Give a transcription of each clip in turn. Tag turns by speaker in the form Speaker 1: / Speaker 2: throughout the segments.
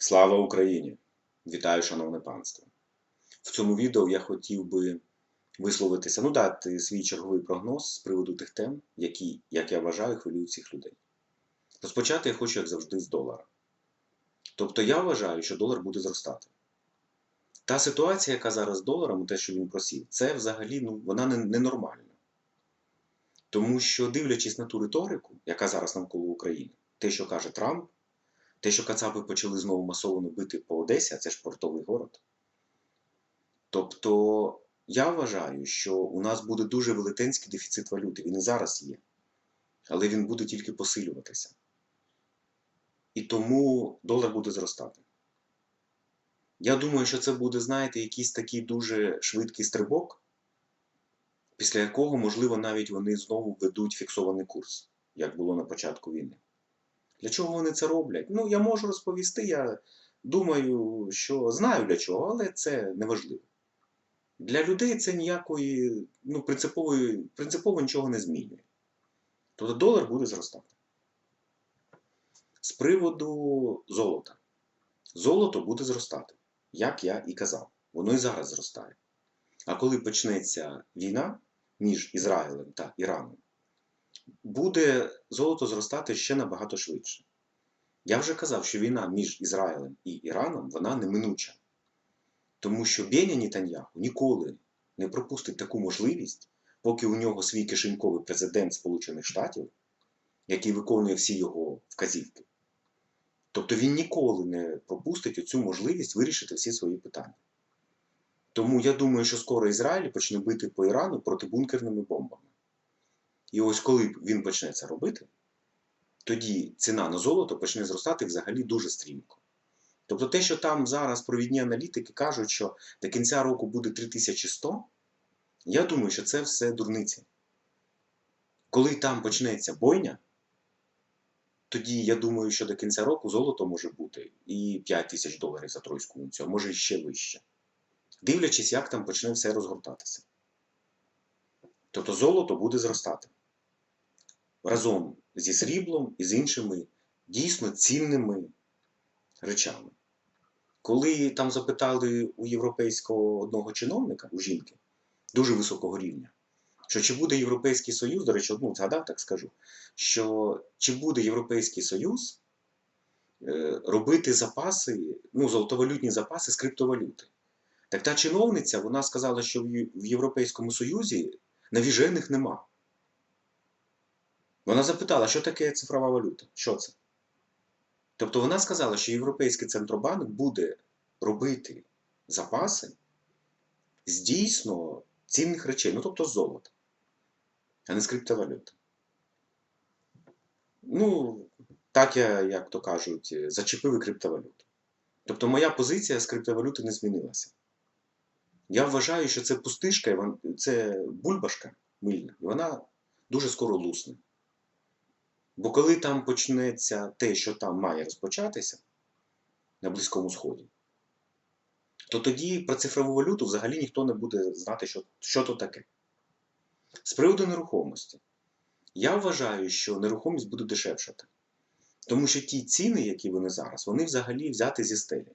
Speaker 1: Слава Україні! Вітаю, шановне панство! В цьому відео я хотів би висловитися, ну дати свій черговий прогноз з приводу тих тем, які, як я вважаю, хвилюють всіх людей. Розпочати я хочу, як завжди, з долара. Тобто я вважаю, що долар буде зростати. Та ситуація, яка зараз з доларом, те, що він просів, це взагалі ну, вона не- ненормальна. Тому що, дивлячись на ту риторику, яка зараз навколо України, те, що каже Трамп, те, що Кацапи почали знову масово бити по Одесі, а це ж портовий город. Тобто, я вважаю, що у нас буде дуже велетенський дефіцит валюти. Він і зараз є. Але він буде тільки посилюватися. І тому долар буде зростати. Я думаю, що це буде, знаєте, якийсь такий дуже швидкий стрибок, після якого, можливо, навіть вони знову ведуть фіксований курс, як було на початку війни. Для чого вони це роблять? Ну, я можу розповісти, я думаю, що знаю для чого, але це неважливо. Для людей це ніякої, ну, принципової, принципово нічого не змінює. Тобто долар буде зростати. З приводу золота. Золото буде зростати, як я і казав. Воно і зараз зростає. А коли почнеться війна між Ізраїлем та Іраном, буде золото зростати ще набагато швидше. Я вже казав, що війна між Ізраїлем і Іраном вона неминуча. Тому що Беня Нетаньяху ніколи не пропустить таку можливість, поки у нього свій кишеньковий президент Сполучених Штатів, який виконує всі його вказівки. Тобто він ніколи не пропустить оцю можливість вирішити всі свої питання. Тому я думаю, що скоро Ізраїль почне бити по Ірану протибункерними бомбами. І ось коли він почне це робити, тоді ціна на золото почне зростати взагалі дуже стрімко. Тобто те, що там зараз провідні аналітики кажуть, що до кінця року буде 3100, я думаю, що це все дурниці. Коли там почнеться бойня, тоді я думаю, що до кінця року золото може бути і 5 тисяч доларів за тройську унцію, а може і ще вище. Дивлячись, як там почне все розгортатися. Тобто золото буде зростати разом зі сріблом і з іншими дійсно цінними речами. Коли там запитали у європейського одного чиновника, у жінки, дуже високого рівня, що чи буде Європейський Союз, до речі, одну згадав, так скажу, що чи буде Європейський Союз е, робити запаси, ну, золотовалютні запаси з криптовалюти. Так та чиновниця, вона сказала, що в Європейському Союзі навіжених нема. Вона запитала, що таке цифрова валюта? Що це? Тобто вона сказала, що Європейський центробанк буде робити запаси з дійсно цінних речей, ну тобто золота, а не з криптовалюти. Ну, так я, як то кажуть, зачепив і криптовалюту. Тобто моя позиція з криптовалюти не змінилася. Я вважаю, що це пустишка, це бульбашка мильна, і вона дуже скоро лусне. Бо коли там почнеться те, що там має розпочатися на Близькому Сході, то тоді про цифрову валюту взагалі ніхто не буде знати, що, що то таке. З приводу нерухомості, я вважаю, що нерухомість буде дешевшати. Тому що ті ціни, які вони зараз, вони взагалі взяти зі стелі.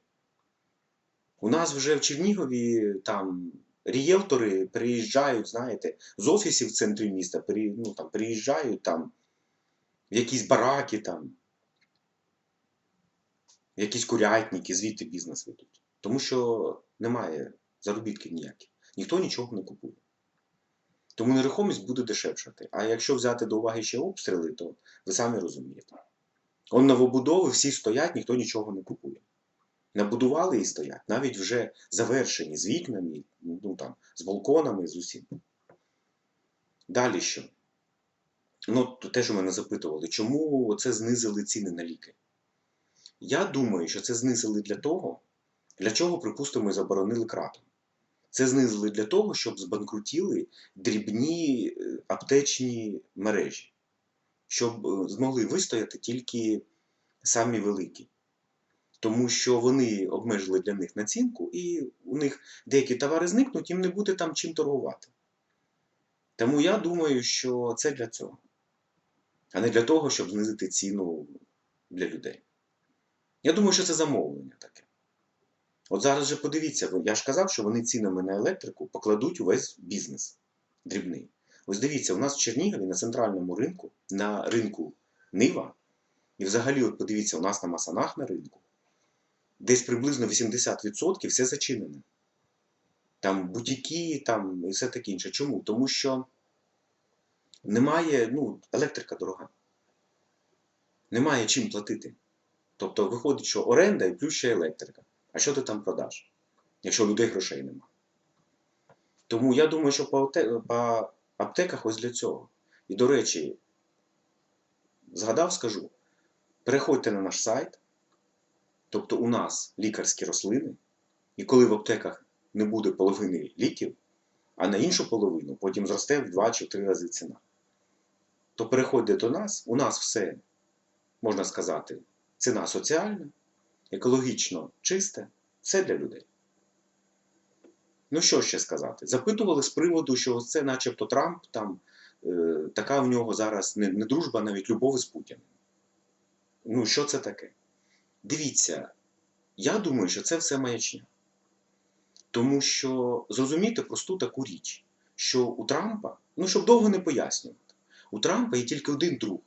Speaker 1: У нас вже в Чернігові там рієлтори приїжджають, знаєте, з офісів в центрі міста, ну, там, приїжджають там в якісь бараки, там, в якісь курятники, звідти бізнес ведуть. Тому що немає заробітків ніяких. Ніхто нічого не купує. Тому нерухомість буде дешевшати. А якщо взяти до уваги ще обстріли, то ви самі розумієте. Он новобудови всі стоять, ніхто нічого не купує. Набудували і стоять, навіть вже завершені з вікнами, ну, там, з балконами, з усім. Далі що? Ну, то те, що мене запитували, чому це знизили ціни на ліки? Я думаю, що це знизили для того, для чого, припустимо, і заборонили кратом. Це знизили для того, щоб збанкрутіли дрібні е, аптечні мережі, щоб е, змогли вистояти тільки самі великі. Тому що вони обмежили для них націнку, і у них деякі товари зникнуть, їм не буде там чим торгувати. Тому я думаю, що це для цього, а не для того, щоб знизити ціну для людей. Я думаю, що це замовлення таке. От зараз же подивіться, я ж казав, що вони цінами на електрику покладуть увесь бізнес дрібний. Ось дивіться, у нас в Чернігові на центральному ринку, на ринку Нива, і взагалі, от подивіться, у нас на Масанах на ринку, десь приблизно 80% все зачинене. Там бутіки, там і все таке інше. Чому? Тому що немає, ну, електрика дорога. Немає чим платити. Тобто виходить, що оренда і плюс ще електрика. А що ти там продаш, якщо людей грошей нема? Тому я думаю, що по, аптек- по аптеках ось для цього. І до речі, згадав, скажу, переходьте на наш сайт, тобто у нас лікарські рослини, і коли в аптеках не буде половини ліків, а на іншу половину потім зросте в 2 чи в 3 рази ціна. То переходьте до нас, у нас все, можна сказати, ціна соціальна, екологічно чисте, все для людей. Ну що ще сказати? Запитували з приводу, що це начебто Трамп, там е, така в нього зараз не, не дружба, навіть любов із Путіним. Ну, що це таке? Дивіться, я думаю, що це все маячня. Тому що зрозуміти просту таку річ, що у Трампа, ну щоб довго не пояснювати, у Трампа є тільки один друг.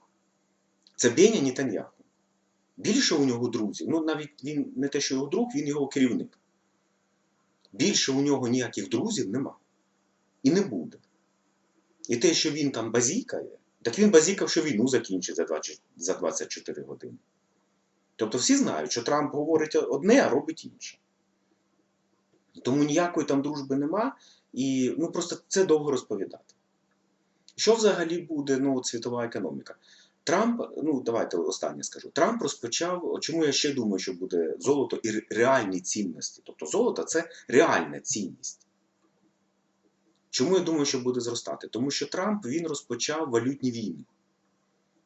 Speaker 1: Це Беня Нетаньяху. Більше у нього друзів, ну навіть він не те, що його друг, він його керівник. Більше у нього ніяких друзів нема. І не буде. І те, що він там базікає, так він базікав, що війну закінчить за 20 за 24 години. Тобто всі знають, що Трамп говорить одне, а робить інше. Тому ніякої там дружби нема, і ну, просто це довго розповідати. Що взагалі буде ну, світова економіка? Трамп, ну давайте останнє скажу. Трамп розпочав, чому я ще думаю, що буде золото і реальні цінності. Тобто золото це реальна цінність. Чому я думаю, що буде зростати? Тому що Трамп він розпочав валютні війни.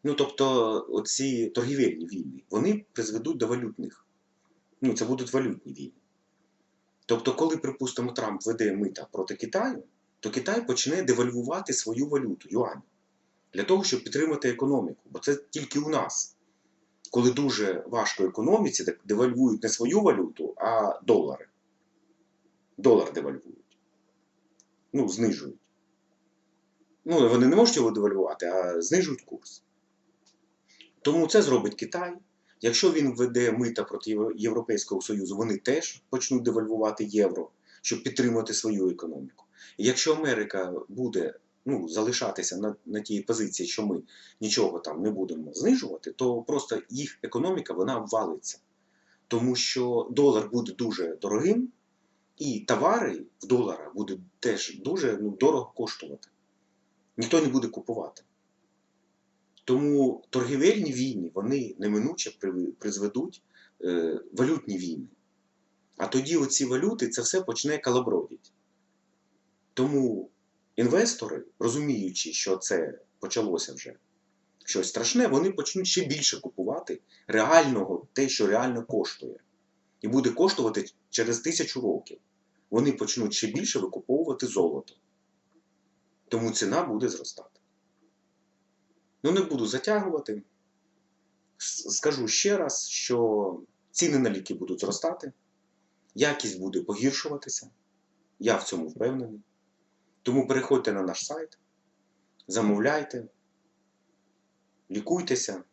Speaker 1: Ну, тобто, оці торгівельні війни, вони призведуть до валютних. Ну, це будуть валютні війни. Тобто, коли, припустимо, Трамп веде мита проти Китаю, то Китай почне девальвувати свою валюту, юань, для того, щоб підтримати економіку. Бо це тільки у нас. Коли дуже важко економіці, так девальвують не свою валюту, а долари. Долар девальвують. Ну, знижують. Ну, вони не можуть його девальвувати, а знижують курс. Тому це зробить Китай. Якщо він введе мита проти Європейського Союзу, вони теж почнуть девальвувати євро, щоб підтримати свою економіку. Якщо Америка буде ну, залишатися на, на тій позиції, що ми нічого там не будемо знижувати, то просто їх економіка вона обвалиться. Тому що долар буде дуже дорогим, і товари в долара будуть теж дуже ну, дорого коштувати. Ніхто не буде купувати. Тому торгівельні війни вони неминуче призведуть е, валютні війни. А тоді оці валюти це все почне калабродити. Тому інвестори, розуміючи, що це почалося вже щось страшне, вони почнуть ще більше купувати реального те, що реально коштує. І буде коштувати через тисячу років. Вони почнуть ще більше викуповувати золото. Тому ціна буде зростати. Ну, не буду затягувати. Скажу ще раз, що ціни на ліки будуть зростати, якість буде погіршуватися. Я в цьому впевнений. Тому переходьте на наш сайт, замовляйте, лікуйтеся.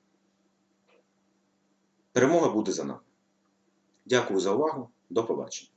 Speaker 1: Перемога буде за нами. Дякую за увагу. До побачення.